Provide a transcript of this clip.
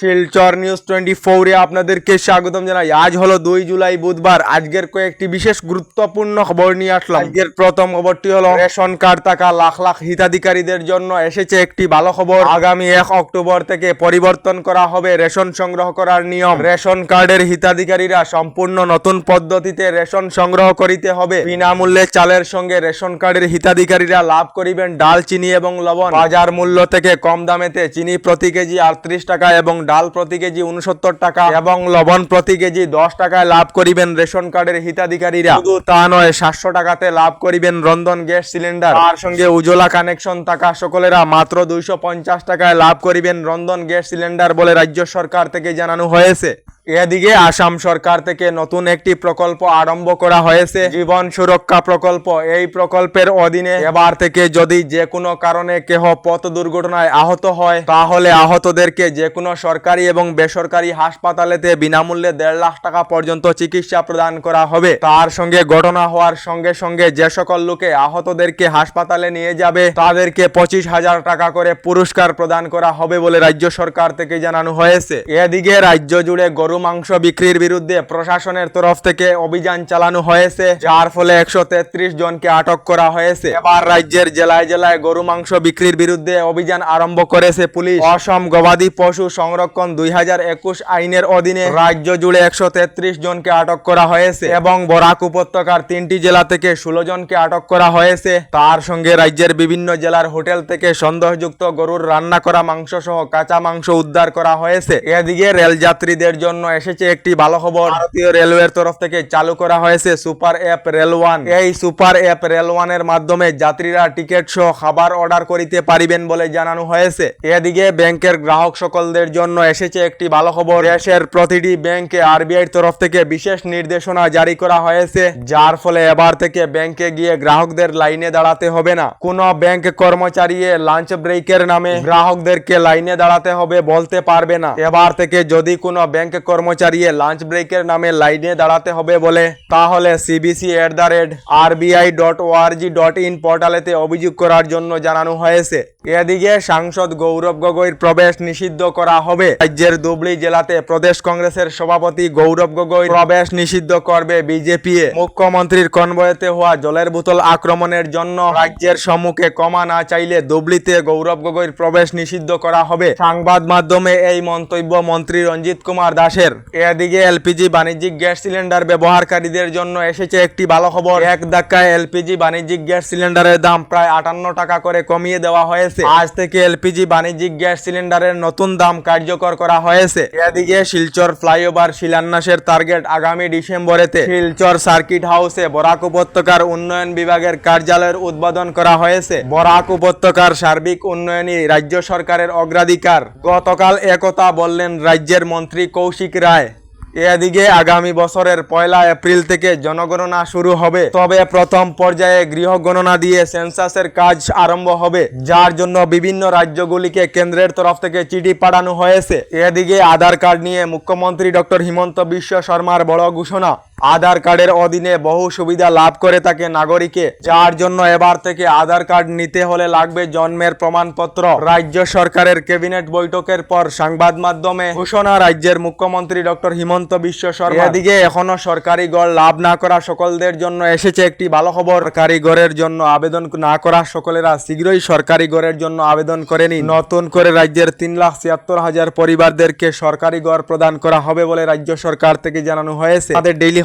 Silchar news twenty ফোরে আপনাদেরকে স্বাগতম জানাই। আজ হলো দুই জুলাই বুধবার। আজকের কয়েকটি বিশেষ গুরুত্বপূর্ণ খবর নিয়ে আসলাম। আজকের প্রথম খবরটি হলো, রেশন কার্ড থাকা লাখ লাখ হিতাধিকারীদের জন্য এসেছে একটি ভালো খবর। আগামী এক অক্টোবর থেকে পরিবর্তন করা হবে রেশন সংগ্রহ করার নিয়ম। রেশন কার্ডের হিতাধিকারীরা সম্পূর্ণ নতুন পদ্ধতিতে রেশন সংগ্রহ করিতে হবে। বিনামূল্যে চালের সঙ্গে রেশন কার্ডের হিতাধিকারীরা লাভ করিবেন ডাল, চিনি এবং লবণ। বাজার মূল্য থেকে কম দামেতে চিনি প্রতি কেজি আটত্রিশ টাকা এবং ডাল প্রতি কেজি উনসত্তর টাকা এবং লবণ প্রতি কেজি দশ টাকায় লাভ করিবেন রেশন কার্ডের হিতাধিকারীরা। তা নয়, সাতশো টাকাতে লাভ করিবেন রন্ধন গ্যাস সিলিন্ডার। তার সঙ্গে উজ্জ্বলা কানেকশন থাকা সকলেরা মাত্র দুইশো পঞ্চাশ টাকায় লাভ করিবেন রন্ধন গ্যাস সিলিন্ডার বলে রাজ্য সরকার থেকে জানানো হয়েছে। এদিকে আসাম সরকার থেকে নতুন একটি প্রকল্প আরম্ভ করা হয়েছে। জীবন সুরক্ষা প্রকল্প। এই প্রকল্পের অধীনে এবার থেকে যদি যে কোনো কারণে কেহ পথ দুর্ঘটনায় আহত হয়, তাহলে আহতদেরকে যে কোনো সরকারি এবং বেসরকারি হাসপাতালেতে বিনামূল্যে দেড় লাখ টাকা পর্যন্ত চিকিৎসা প্রদান করা হবে। তার সঙ্গে ঘটনা হওয়ার সঙ্গে সঙ্গে যে সকল লোকে আহতদেরকে হাসপাতালে নিয়ে যাবে, তাদেরকে পঁচিশ হাজার টাকা করে পুরস্কার প্রদান করা হবে বলে রাজ্য সরকার থেকে জানানো হয়েছে। এদিকে রাজ্য জুড়ে গরু মাংস বিক্রির বিরুদ্ধে প্রশাসনের তরফ থেকে অভিযান চালানো হয়েছে, যার ফলে একশো তেত্রিশ জনকে আটক করা হয়েছে। এবার রাজ্যের জেলায় জেলায় গরু মাংস বিক্রির বিরুদ্ধে অভিযান আরম্ভ করেছে পুলিশ। অসম গবাদি পশু সংরক্ষণ দুই হাজার একুশ আইনের অধীনে রাজ্য জুড়ে একশো তেত্রিশ জনকে আটক করা হয়েছে এবং বরাক উপত্যকার তিনটি জেলা থেকে ষোলো জনকে আটক করা হয়েছে। তার সঙ্গে রাজ্যের বিভিন্ন জেলার হোটেল থেকে সন্দেহযুক্ত গরুর রান্না করা মাংস সহ কাঁচা মাংস উদ্ধার করা হয়েছে। এদিকে রেল যাত্রীদের জন্য এসেছে একটি ভালো খবর। ভারতীয় রেলওয়ের তরফ থেকে চালু করা হয়েছে সুপার অ্যাপ রেল ওয়ান। এই সুপার অ্যাপ রেল ওয়ানের মাধ্যমে যাত্রীরা টিকিট সহ খাবার অর্ডার করিতে পারিবেন বলে জানানো হয়েছে। এদিকে ব্যাংকের গ্রাহক সকলদের জন্য এসেছে একটি ভালো খবর। দেশের প্রতিটি ব্যাংকে আরবিআই তরফ থেকে বিশেষ নির্দেশনা জারি করা হয়েছে, যার ফলে এবার থেকে ব্যাংকে গিয়ে গ্রাহকদের লাইনে দাঁড়াতে হবে না। কোনো ব্যাংক কর্মচারী লাঞ্চ ব্রেকের নামে গ্রাহকদেরকে লাইনে দাঁড়াতে হবে বলতে পারবে না। এবার থেকে যদি কোনো ব্যাংক কর্মচারী লাঞ্চ ব্রেকের নামে লাইনে দাঁড়াতে হবে বলে। তাহলে CBC at the rate RBI dot ORG dot in পোর্টালেতে অভিযোগ করার জন্য জানানো হয়েছে। এদিকে সাংসদ গৌরব গগৈর প্রবেশ নিষিদ্ধ করা হবে। রাজ্যের ধুবড়ি জেলাতে প্রদেশ কংগ্রেসের সভাপতি গৌরব গগৈ প্রবেশ নিষিদ্ধ করবে বিজেপি মুখ্যমন্ত্রীর কনভয়েতে হওয়া জলের বোতল আক্রমণের জন্য রাজ্যের সম্মুখে কমা না চাইলে ধুবড়িতে গৌরব গগৈর প্রবেশ নিষিদ্ধ করা হবে। সংবাদ মাধ্যমে এই মন্তব্য মন্ত্রী রঞ্জিত কুমার দাসের এদিকে এলপিজি বাণিজ্যিক গ্যাস সিলিন্ডার ব্যবহারকারীদের জন্য এসেছে একটি ভালো খবর। এক ধাক্কায় এলপিজি বাণিজ্যিক গ্যাস সিলিন্ডারের দাম প্রায় আটান্ন টাকা করে কমিয়ে দেওয়া হয়েছে। আজ থেকে এলপিজি বাণিজ্যিক গ্যাস সিলিন্ডারের নতুন দাম কার্যকর করা হয়েছে। এদিকে শিলচর ফ্লাইওভার শিলান্যাসের টার্গেট আগামী ডিসেম্বরেতে শিলচর সার্কিট হাউসে বরাক উপত্যকার উন্নয়ন বিভাগের কার্যালয়ের উদ্বোধন করা হয়েছে। বরাক উপত্যকার সার্বিক উন্নয়নই রাজ্য সরকারের অগ্রাধিকার। গতকাল একথা বললেন রাজ্যের মন্ত্রী কৌশিক রায়। এদিকে আগামী বছরের পয়লা এপ্রিল থেকে জনগণনা শুরু হবে। তবে প্রথম পর্যায়ে গৃহ গণনা দিয়ে সেন্সাসের কাজ আরম্ভ হবে, যার জন্য বিভিন্ন রাজ্যগুলিকে কেন্দ্রের তরফ থেকে চিঠি পাঠানো হয়েছে। এদিকে আধার কার্ড নিয়ে মুখ্যমন্ত্রী ডক্টর হিমন্ত বিশ্ব শর্মার বড় ঘোষণা। আধার কার্ডের অধীনে বহু সুবিধা লাভ করে থাকে নাগরিকে, যার জন্য এবার থেকে আধার কার্ড নিতে হলে লাগবে জন্মের প্রমাণপত্র। রাজ্য সরকারের ক্যাবিনেট বৈঠকের পর সংবাদ মাধ্যমে ঘোষণা, রাজ্যের মুখ্যমন্ত্রী ডক্টর হিমন্ত বিশ্ব শর্মা। এদিকে এখনও সরকারি গড় লাভ না করা সকলদের জন্য এসেছে একটি ভালো খবর সরকারি গড়ের জন্য আবেদন না করা সকলেরা শীঘ্রই সরকারি গড়ের জন্য আবেদন করেনি নতুন করে রাজ্যের তিন লাখ ছিয়াত্তর হাজার পরিবারদেরকে সরকারি গড় প্রদান করা হবে বলে রাজ্য সরকার থেকে জানানো হয়েছে। আমাদের ডেইলি